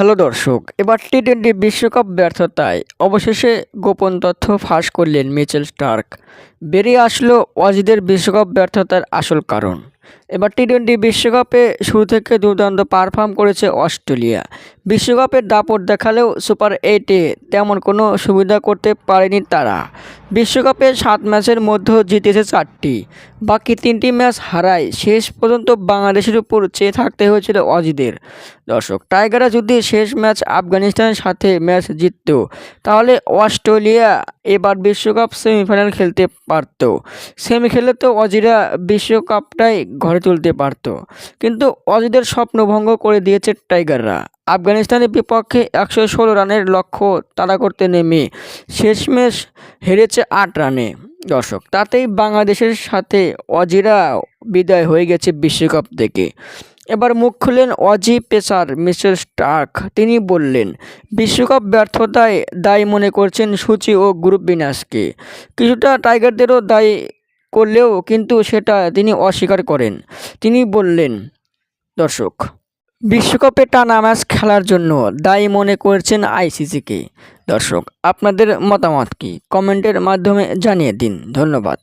Hello দর্শক। এবার T twenty বিশ্বকাপ ব্যর্থতায় অবশেষে গোপন তথ্য ফাঁস করলেন মিচেল স্টার্ক। বেরিয়ে আসলো ওয়াজিদের বিশ্বকাপ ব্যর্থতার আসল কারণ। এবার টি টোয়েন্টি বিশ্বকাপে শুরু থেকে দুর্দান্ত পারফর্ম করেছে অস্ট্রেলিয়া। বিশ্বকাপের দাপট দেখালেও সুপার এইটে তেমন কোনো সুবিধা করতে পারেনি তারা। বিশ্বকাপে সাত ম্যাচের মধ্যে জিতেছে চারটি। বাকি তিনটি ম্যাচ হারায় শেষ পর্যন্ত বাংলাদেশের উপর চেয়ে থাকতে হয়েছিল অজিদের। দর্শক, টাইগাররা যদি শেষ ম্যাচ আফগানিস্তানের সাথে ম্যাচ জিতত, তাহলে অস্ট্রেলিয়া এবার বিশ্বকাপ সেমিফাইনাল খেলতে পারত। সেমি খেলে তো অজিরা বিশ্বকাপটাই ঘরে তুলতে পারত। কিন্তু অজিদের স্বপ্নভঙ্গ করে দিয়েছে টাইগাররা। আফগানিস্তানের বিপক্ষে একশো ষোলো রানের লক্ষ্য তাড়া করতে নেমে শেষমেশ হেরেছে আট রানে। দর্শক, তাতেই বাংলাদেশের সাথে অজিরা বিদায় হয়ে গেছে বিশ্বকাপ থেকে। এবার মুখ খুললেন অজি পেসার, মিস্টার স্টার্ক। তিনি বললেন, বিশ্বকাপ ব্যর্থতায় দায়ী মনে করছেন সূচি ও গ্রুপ বিনাশকে কিছুটা টাইগারদেরও দায়ী করলেও কিন্তু সেটা তিনি অস্বীকার করেন। তিনি বললেন, দর্শক, বিশ্বকাপে টানা ম্যাচ খেলার জন্য দায়ী মনে করছেন আইসিসিকে। দর্শক, আপনাদের মতামত কি? কমেন্টের মাধ্যমে জানিয়ে দিন। ধন্যবাদ।